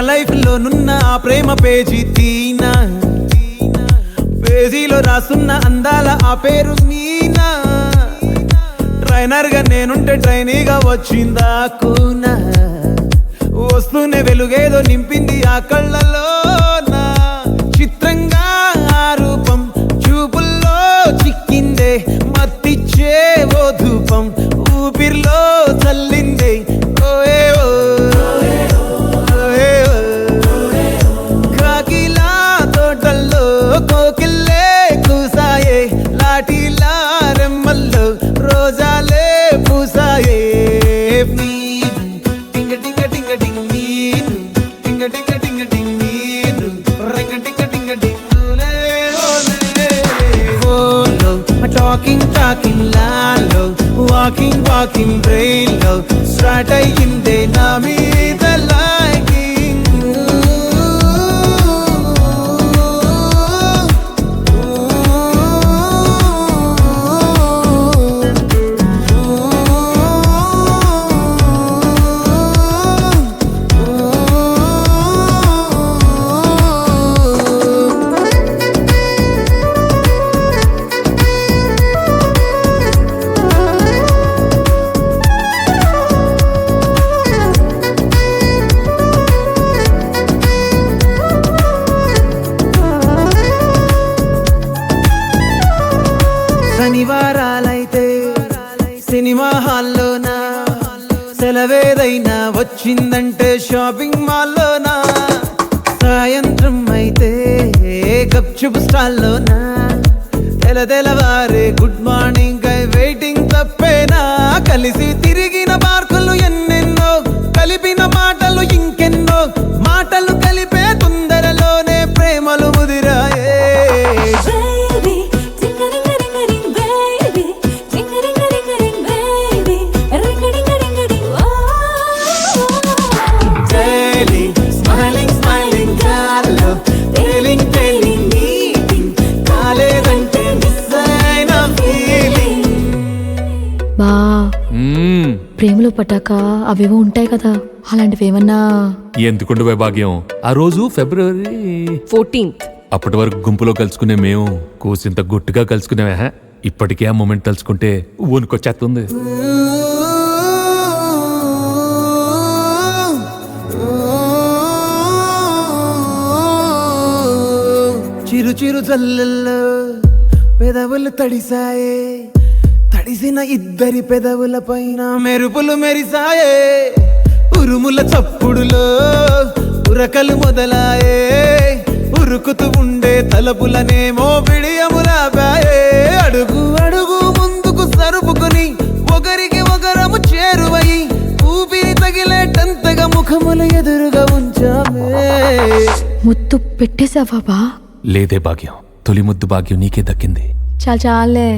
నున్న ఆ ప్రేమ పేజీ తీనా. పేజీలో రాసున్న అందాల ఆ పేరు మీనా. ట్రైనర్గా నేనుంటే ట్రైనీగా వచ్చిందా కూనా? వస్తూనే వెలుగేదో నింపింది ఆ కళ్ళలో. టాకింగ్ టాకింగ్ లాలో వాకింగ్ వాకింగ్ బ్రెయిన్లో స్టార్ట్ అయ్యిందే నా మీద సెలవేదైనా వచ్చిందంటే షాపింగ్ మాల్లోనా? సాయంత్రం అయితే గప్చుప్ స్టాల్లోనా? తెల తెలవారే గుడ్ మార్నింగ్ కై వెయిటింగ్ తప్పేనా? కలిసి తిరిగిన పార్కులు ఎన్నెన్నో కలిపిన మాటలు ఇంకెన్నో మాటలు కలిపే తొందరలోనే ప్రేమలు ముదిరా. ప్రేమలో పట్టాక అవేవో ఉంటాయి కదా. అలాంటివి ఏమన్నా ఎందుకుండు వైభాగ్యం? ఆ రోజు ఫిబ్రవరి ఫోర్టీన్త్. అప్పటి వరకు గుంపులో కలుసుకునే మేము కూసింత గుట్టుగా కలుసుకునేవా ఇప్పటికే ఆ మూమెంట్ తలుచుకుంటే ఊనుకొచ్చేస్తుంది చిరు చిరు జల్లల్లో పెదవులు తడిసాయే తడిసిన ఇద్దరి పెదవుల పైన మెరుపులు మెరిసాయే. ఉరుముల చప్పుడులో ఉరకలు మొదలాయే. ఉరుకుతూ ఉండే తలపులనేమో బిడియములాపాయే అడుగు అడుగు ముందుకు సరుపుకుని ఒకరికి ఒకరము చేరువై ఊపిరి తగిలేటంతగా ముఖములు ఎదురుగా ఉంచామే ముత్తు పెట్టేశావా లేదే భాగ్యం. తొలి ముద్దు భాగ్యం నీకే దక్కింది. చాలు చాలే.